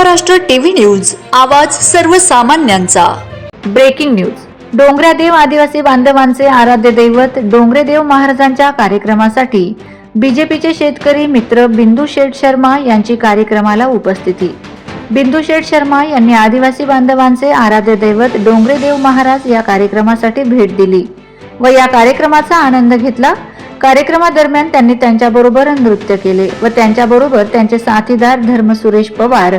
Maharashtra TV news आवाज सर्वसामान्यांचा. Breaking news. डोंगरादेव आदिवासी बांधवांचे आराध्य दैवत डोंगरेदेव महाराजांच्या कार्यक्रमासाठी बीजेपीचे शेतकरी मित्र बिंदू शेठ शर्मा यांची कार्यक्रमाला उपस्थिती. बिंदू शेठ शर्मा यांनी आदिवासी बांधवांचे आराध्य दैवत डोंगरेदेव महाराज या कार्यक्रमासाठी भेट दिली व या कार्यक्रमाचा आनंद घेतला. कार्यक्रमादरम्यान त्यांनी त्यांच्याबरोबर नृत्य केले व त्यांच्याबरोबर त्यांचे साथीदार धर्म सुरेश पवार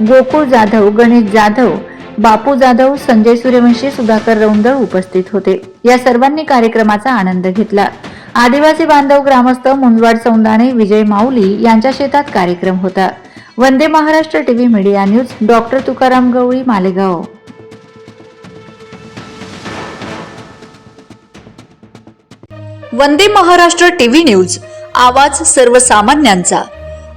गोकुळ जाधव गणेश जाधव बापू जाधव संजय सूर्यवंशी सुधाकर रौंदळ उपस्थित होते. या सर्वांनी कार्यक्रमाचा आनंद घेतला. आदिवासी बांधव ग्रामस्थ मुंजवाड सौंदाणे विजय माऊली यांच्या शेतात कार्यक्रम होता. Vande Maharashtra TV media news doctor Tukaram Gawali Malegaon. Vande Maharashtra TV news आवाज सर्वसामान्यांचा.